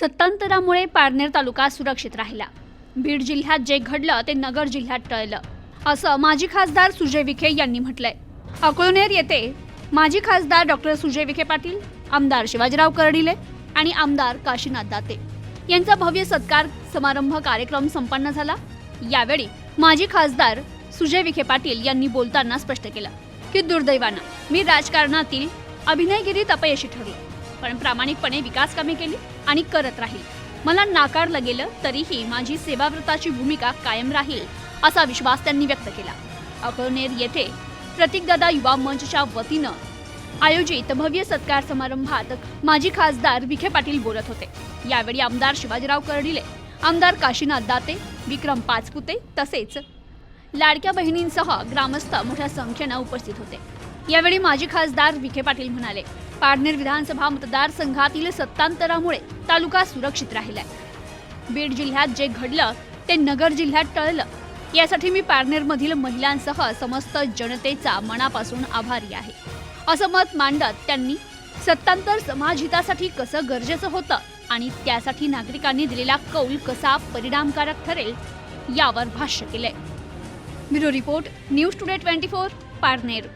सत्तांतरामुळे पारनेर तालुका सुरक्षित राहिला. बीड जिल्ह्यात जे घडलं ते नगर जिल्ह्यात टळलं असं माजी खासदार सुजय विखे यांनी म्हटलंय. अकोलनेर येथे माजी खासदार डॉक्टर सुजय विखे पाटील आमदार शिवाजीराव कर्डिले आणि आमदार काशीनाथ दाते यांचा भव्य सत्कार समारंभ कार्यक्रम संपन्न झाला. यावेळी माजी खासदार सुजय विखे पाटील यांनी बोलताना स्पष्ट केलं की दुर्दैवानं मी राजकारणातील अभिनयगिरीत अपयशी ठरलो. पण प्रामाणिकपणे विकास कामे केली आणि करत राहील. मला नाकारलं गेलं तरीही माझी सेवाव्रताची भूमिका कायम राहील असा विश्वास त्यांनी व्यक्त केला. अकोनेर येथे प्रतीकदादा युवा मंचच्या वतीनं आयोजित भव्य सत्कार समारंभात माजी खासदार विखे पाटील बोलत होते. यावेळी आमदार शिवाजीराव कर्डिले आमदार काशीनाथ दाते विक्रम पाचपुते तसेच लाडक्या बहिणींसह ग्रामस्थ मोठ्या संख्येनं उपस्थित होते. यावेळी माजी खासदार विखे पाटील म्हणाले पारनेर विधानसभा मतदारसंघातील सत्तांतरामुळे तालुका सुरक्षित राहिलाय. बीड जिल्ह्यात जे घडलं ते नगर जिल्ह्यात टळलं. यासाठी मी पारनेरमधील महिलांसह समस्त जनतेचा मनापासून आभारी आहे. असं मत मांडत त्यांनी सत्तांतर समाजहितासाठी कसं गरजेचं होतं आणि त्यासाठी नागरिकांनी दिलेला कौल कसा परिणामकारक ठरेल यावर भाष्य केलंय. Bureau report news today twenty four Parner